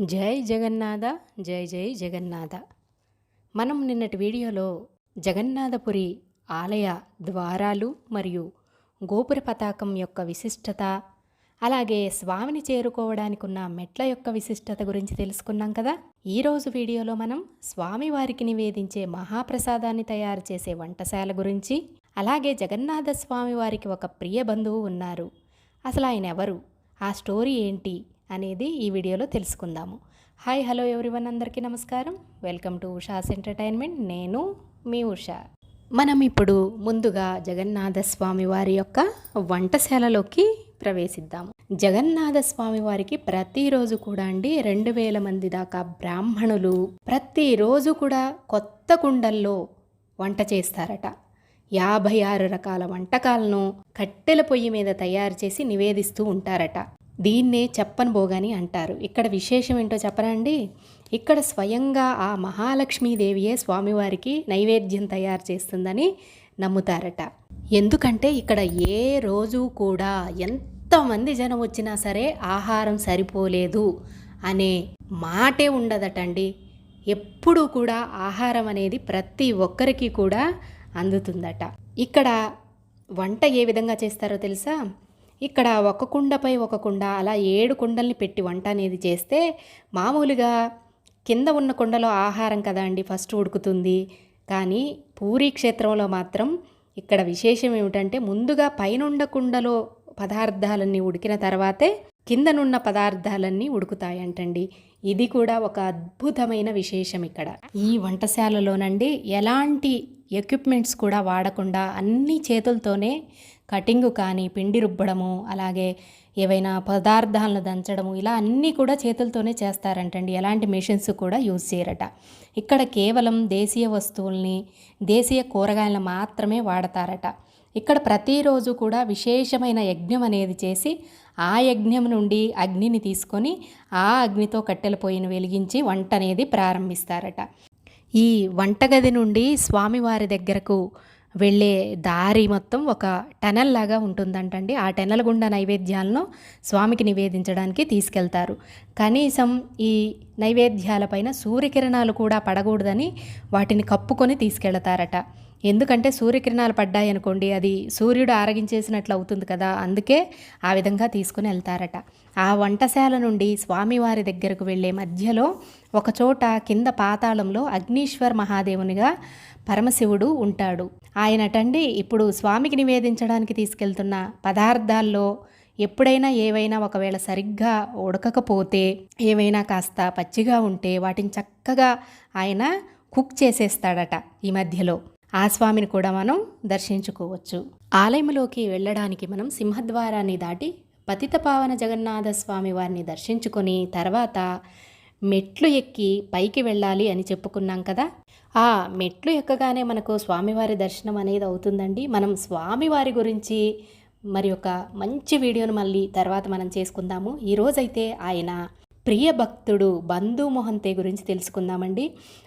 జై జగన్నాథ జై జై జగన్నాథ. మనం నిన్నటి వీడియోలో జగన్నాథపురి ఆలయ ద్వారాలు మరియు గోపుర పతాకం యొక్క విశిష్టత అలాగే స్వామిని చేరుకోవడానికి ఉన్న మెట్ల యొక్క విశిష్టత గురించి తెలుసుకున్నాం కదా? ఈరోజు వీడియోలో మనం స్వామివారికి నివేదించే మహాప్రసాదాన్ని తయారు చేసే వంటశాల గురించి అలాగే జగన్నాథ స్వామి వారికి ఒక ప్రియ బంధువు ఉన్నారు. అసలు ఆయన ఎవరు? ఆ స్టోరీ ఏంటి? అనేది ఈ వీడియోలో తెలుసుకుందాము. హాయ్ హలో ఎవ్రీవన్ అందరికీ నమస్కారం. Welcome to Usha's entertainment. నేను మీ ఉషా. మనం ఇప్పుడు ముందుగా జగన్నాథ స్వామి వారి యొక్క వంటశాలలోకి ప్రవేశిద్దాము. జగన్నాథ స్వామి వారికి ప్రతిరోజు కూడా అండి రెండు వేల మంది దాకా బ్రాహ్మణులు ప్రతిరోజు కూడా కొత్త కుండల్లో వంట చేస్తారట. యాభై ఆరు రకాల వంటకాలను కట్టెల పొయ్యి మీద తయారు చేసి నివేదిస్తూ ఉంటారట. దీన్నే చెప్పని భోగాని అంటారు. ఇక్కడ విశేషం ఏంటో చెప్పరా అండి ఇక్కడ స్వయంగా ఆ మహాలక్ష్మీదేవియే స్వామివారికి నైవేద్యం తయారు చేస్తుందని నమ్ముతారట. ఎందుకంటే ఇక్కడ ఏ రోజు కూడా ఎంతమంది జనం వచ్చినా సరే ఆహారం సరిపోలేదు అనే మాటే ఉండదటండి. ఎప్పుడూ కూడా ఆహారం అనేది ప్రతి ఒక్కరికి కూడా అందుతుందట. ఇక్కడ వంట ఏ విధంగా చేస్తారో తెలుసా? ఇక్కడ ఒక కుండపై ఒక కుండ అలా ఏడు కుండల్ని పెట్టి వంట అనేది చేస్తే మామూలుగా కింద ఉన్న కుండలో ఆహారం కదా అండి ఫస్ట్ ఉడుకుతుంది. కానీ పూరీ క్షేత్రంలో మాత్రం ఇక్కడ విశేషం ఏమిటంటే ముందుగా పైనుండ కుండలో పదార్థాలన్నీ ఉడికిన తర్వాతే కిందనున్న పదార్థాలన్నీ ఉడుకుతాయంటండి. ఇది కూడా ఒక అద్భుతమైన విశేషం ఇక్కడ. ఈ వంటశాలలోనండి ఎలాంటి ఎక్విప్మెంట్స్ కూడా వాడకుండా అన్ని చేతులతోనే కటింగ్ కానీ పిండి రుబ్బడము అలాగే ఏవైనా పదార్థాలను దంచడము ఇలా అన్నీ కూడా చేతులతోనే చేస్తారంటండి. ఎలాంటి మిషన్స్ కూడా యూజ్ చేయరట. ఇక్కడ కేవలం దేశీయ వస్తువుల్ని దేశీయ కూరగాయలను మాత్రమే వాడతారట. ఇక్కడ ప్రతిరోజు కూడా విశేషమైన యజ్ఞం అనేది చేసి ఆ యజ్ఞం నుండి అగ్నిని తీసుకొని ఆ అగ్నితో కట్టెల పొయ్యిని వెలిగించి వంట అనేది ప్రారంభిస్తారట. ఈ వంటగది నుండి స్వామివారి దగ్గరకు వెళ్ళే దారి మొత్తం ఒక టెనల్ లాగా ఉంటుందంటండి. ఆ టెనల్ గుండా నైవేద్యాలను స్వామికి నివేదించడానికి తీసుకెళ్తారు. కనీసం ఈ నైవేద్యాలపైన సూర్యకిరణాలు కూడా పడకూడదని వాటిని కప్పుకొని తీసుకెళ్తారట. ఎందుకంటే సూర్యకిరణాలు పడ్డాయనుకోండి అది సూర్యుడు ఆరగించేసినట్లు అవుతుంది కదా అందుకే ఆ విధంగా తీసుకుని వెళ్తారట. ఆ వంటశాల నుండి స్వామివారి దగ్గరకు వెళ్ళే మధ్యలో ఒకచోట కింద పాతాళంలో అగ్నీశ్వర్ మహాదేవునిగా పరమశివుడు ఉంటాడు. ఆయనటండి ఇప్పుడు స్వామికి నివేదించడానికి తీసుకెళ్తున్న పదార్థాల్లో ఎప్పుడైనా ఏవైనా ఒకవేళ సరిగ్గా ఉడకకపోతే ఏవైనా కాస్త పచ్చిగా ఉంటే వాటిని చక్కగా ఆయన కుక్ చేసేస్తాడట ఈ మధ్యలో. ఆ స్వామిని కూడా మనం దర్శించుకోవచ్చు. ఆలయంలోకి వెళ్ళడానికి మనం సింహద్వారాన్ని దాటి పతిత పావన జగన్నాథ స్వామి వారిని దర్శించుకొని తర్వాత మెట్లు ఎక్కి పైకి వెళ్ళాలి అని చెప్పుకున్నాం కదా? ఆ మెట్లు ఎక్కగానే మనకు స్వామివారి దర్శనం అనేది అవుతుందండి. మనం స్వామివారి గురించి మరి ఒక మంచి వీడియోను మళ్ళీ తర్వాత మనం చేసుకుందాము. ఈరోజైతే ఆయన ప్రియ భక్తుడు బంధు మొహంతే గురించి తెలుసుకుందామండి.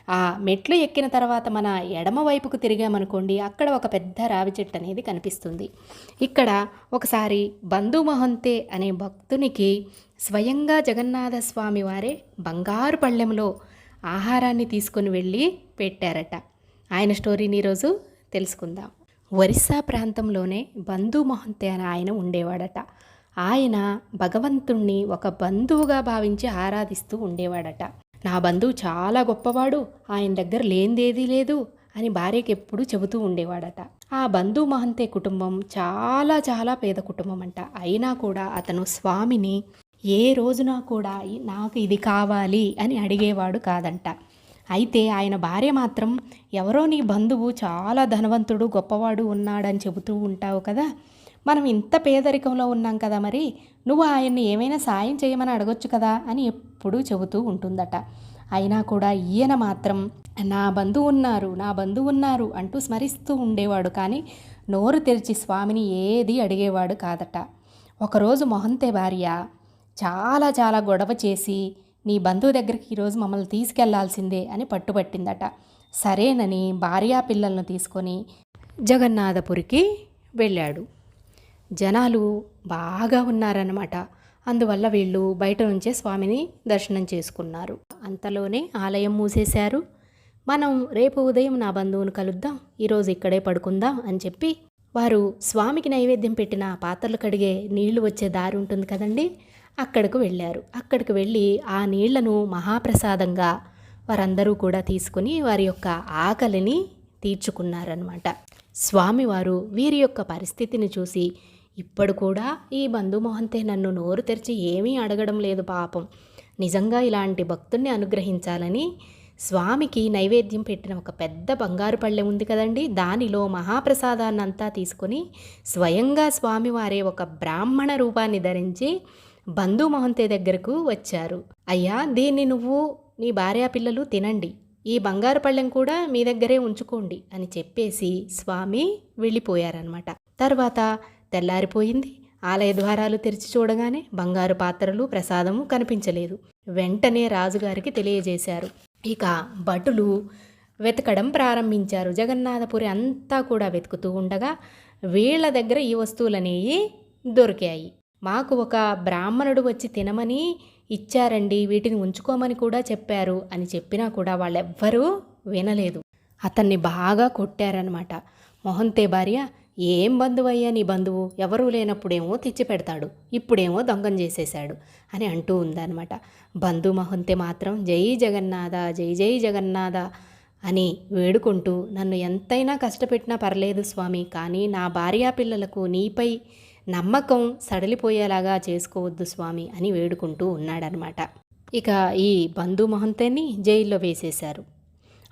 ఆ మెట్లు ఎక్కిన తర్వాత మన ఎడమ వైపుకు తిరిగామనుకోండి అక్కడ ఒక పెద్ద రావి చెట్టు అనేది కనిపిస్తుంది. ఇక్కడ ఒకసారి బంధు మొహంతే అనే భక్తునికి స్వయంగా జగన్నాథ స్వామి వారే బంగారు పళ్ళెంలో ఆహారాన్ని తీసుకుని వెళ్ళి పెట్టారట. ఆయన స్టోరీని ఈరోజు తెలుసుకుందాం. ఒరిస్సా ప్రాంతంలోనే బంధు మహంతే అని ఆయన ఉండేవాడట. ఆయన భగవంతుణ్ణి ఒక బంధువుగా భావించి ఆరాధిస్తూ ఉండేవాడట. నా బంధువు చాలా గొప్పవాడు ఆయన దగ్గర లేనిదేదీ లేదు అని భార్యకి ఎప్పుడూ చెబుతూ ఉండేవాడట. ఆ బంధు మహంతే కుటుంబం చాలా చాలా పేద కుటుంబం అంట అయినా కూడా అతను స్వామిని ఏ రోజున కూడా నాకు ఇది కావాలి అని అడిగేవాడు కాదంట. అయితే ఆయన భార్య మాత్రం ఎవరో నీ బంధువు చాలా ధనవంతుడు గొప్పవాడు ఉన్నాడని చెబుతూ ఉంటావు కదా. మనం ఇంత పేదరికంలో ఉన్నాం కదా మరి. నువ్వు ఆయన్ని ఏమైనా సాయం చేయమని అడగొచ్చు కదా అని ఎప్పుడూ చెబుతూ ఉంటుందట. అయినా కూడా ఈయన మాత్రం నా బంధువు ఉన్నారు నా బంధువు ఉన్నారు అంటూ స్మరిస్తూ ఉండేవాడు కానీ నోరు తెరిచి స్వామిని ఏది అడిగేవాడు కాదట. ఒకరోజు మొహంతే భార్య చాలా చాలా గొడవ చేసి నీ బంధువు దగ్గరికి ఈరోజు మమ్మల్ని తీసుకెళ్ళాల్సిందే అని పట్టుబట్టిందట. సరేనని భార్యా పిల్లలను తీసుకొని జగన్నాథపురికి వెళ్ళాడు. జనాలు బాగా ఉన్నారన్నమాట. అందువల్ల వీళ్ళు బయట నుంచే స్వామిని దర్శనం చేసుకున్నారు. అంతలోనే ఆలయం మూసేశారు. మనం రేపు ఉదయం నా బంధువును కలుద్దాం ఈరోజు ఇక్కడే పడుకుందాం అని చెప్పి వారు స్వామికి నైవేద్యం పెట్టిన పాత్రలు కడిగే నీళ్ళు వచ్చే దారి ఉంటుంది కదండి అక్కడికి వెళ్ళారు. అక్కడికి వెళ్ళి ఆ నీళ్ళను మహాప్రసాదంగా వారందరూ కూడా తీసుకుని వారి యొక్క ఆకలిని తీర్చుకున్నారనమాట స్వామివారు వీరి యొక్క పరిస్థితిని చూసి ఇప్పుడు కూడా ఈ బంధుమోహంతే నన్ను నోరు తెరిచి ఏమీ అడగడం లేదు పాపం. నిజంగా ఇలాంటి భక్తుణ్ణి అనుగ్రహించాలని స్వామికి నైవేద్యం పెట్టిన ఒక పెద్ద బంగారు పళ్ళెం ఉంది కదండి దానిలో మహాప్రసాదాన్నంతా తీసుకొని స్వయంగా స్వామివారే ఒక బ్రాహ్మణ రూపాన్ని ధరించి బంధు మహంతే దగ్గరకు వచ్చారు. అయ్యా దీన్ని నువ్వు నీ భార్యా పిల్లలు తినండి. ఈ బంగారు పళ్ళెం కూడా మీ దగ్గరే ఉంచుకోండి అని చెప్పేసి స్వామి వెళ్ళిపోయారనమాట తర్వాత తెల్లారిపోయింది. ఆలయ ద్వారాలు తెరిచి చూడగానే బంగారు పాత్రలు ప్రసాదము కనిపించలేదు. వెంటనే రాజుగారికి తెలియజేశారు. ఇక భటులు వెతకడం ప్రారంభించారు. జగన్నాథపురి అంతా కూడా వెతుకుతూ ఉండగా వీళ్ళ దగ్గర ఈ వస్తువులనేవి దొరికాయి. మాకు ఒక బ్రాహ్మణుడు వచ్చి తినమని ఇచ్చారండి వీటిని ఉంచుకోమని కూడా చెప్పారు అని చెప్పినా కూడా వాళ్ళెవ్వరూ వినలేదు. అతన్ని బాగా కొట్టారనమాట మొహంతే భార్య ఏం బంధువయ్యా నీ బంధువు? ఎవరూ లేనప్పుడేమో తెచ్చి పెడతాడు ఇప్పుడేమో దొంగం చేసేశాడు అని అంటూ ఉందన్నమాట. బంధు మహంతే మాత్రం జై జగన్నాథ జై జై జగన్నాథ అని వేడుకుంటూ నన్ను ఎంతైనా కష్టపెట్టినా పర్లేదు స్వామి కానీ నా భార్యా పిల్లలకు నీపై నమ్మకం సడలిపోయేలాగా చేసుకోవద్దు స్వామి అని వేడుకుంటూ ఉన్నాడనమాట ఇక ఈ బంధు మహంతేని జైల్లో వేసేశారు.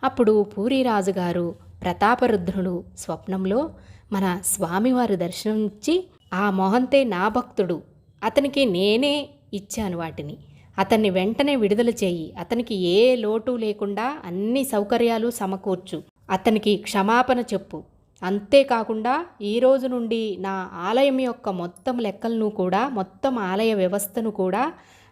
అప్పుడు పూరి రాజుగారు ప్రతాపరుద్రుడు స్వప్నంలో మన స్వామివారి దర్శనం ఇచ్చి ఆ మొహంతే నా భక్తుడు. అతనికి నేనే ఇచ్చాను వాటిని. అతన్ని వెంటనే విడుదల చేయి. అతనికి ఏ లోటు లేకుండా అన్ని సౌకర్యాలు సమకూర్చు. అతనికి క్షమాపణ చెప్పు. అంతేకాకుండా ఈ రోజు నుండి నా ఆలయం యొక్క మొత్తం లెక్కలను కూడా మొత్తం ఆలయ వ్యవస్థను కూడా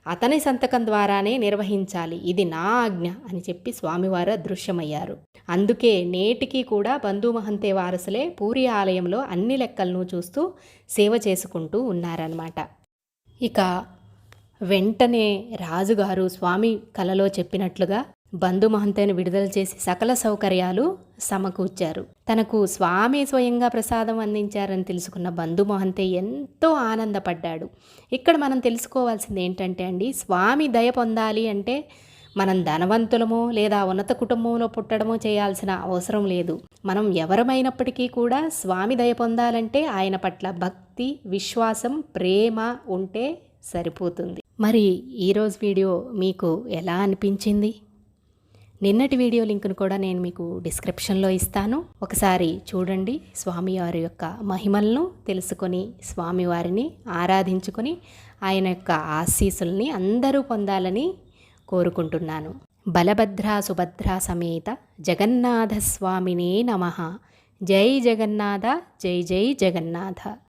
అతని సంతకం ద్వారానే నిర్వహించాలి. ఇది నా ఆజ్ఞ అని చెప్పి స్వామివారు అదృశ్యమయ్యారు. అందుకే నేటికి కూడా బంధుమహంతే వారసులే పూరి ఆలయంలో అన్ని లెక్కలను చూస్తూ సేవ చేసుకుంటూ ఉన్నారనమాట ఇక వెంటనే రాజుగారు స్వామి కలలో చెప్పినట్లుగా బంధుమహంతేను విడుదల చేసి సకల సౌకర్యాలు సమకూర్చారు. తనకు స్వామి స్వయంగా ప్రసాదం అందించారని తెలుసుకున్న బంధుమహంతే ఎంతో ఆనందపడ్డాడు. ఇక్కడ మనం తెలుసుకోవాల్సింది ఏంటంటే అండి స్వామి దయ పొందాలి అంటే మనం ధనవంతులమో లేదా ఉన్నత కుటుంబంలో పుట్టడమో చేయాల్సిన అవసరం లేదు. మనం ఎవరమైనప్పటికీ కూడా స్వామి దయ పొందాలంటే ఆయన పట్ల భక్తి విశ్వాసం ప్రేమ ఉంటే సరిపోతుంది. మరి ఈరోజు వీడియో మీకు ఎలా అనిపించింది? నిన్నటి వీడియో లింక్ను కూడా నేను మీకు డిస్క్రిప్షన్లో ఇస్తాను. ఒకసారి చూడండి స్వామివారి యొక్క మహిమలను తెలుసుకొని స్వామివారిని ఆరాధించుకొని ఆయన యొక్క ఆశీస్సుల్ని అందరూ పొందాలని కోరుకుంటున్నాను. బలభద్రా సుభద్రా సమేత జగన్నాథ స్వామినే నమ. జై జగన్నాథ జై జై జగన్నాథ.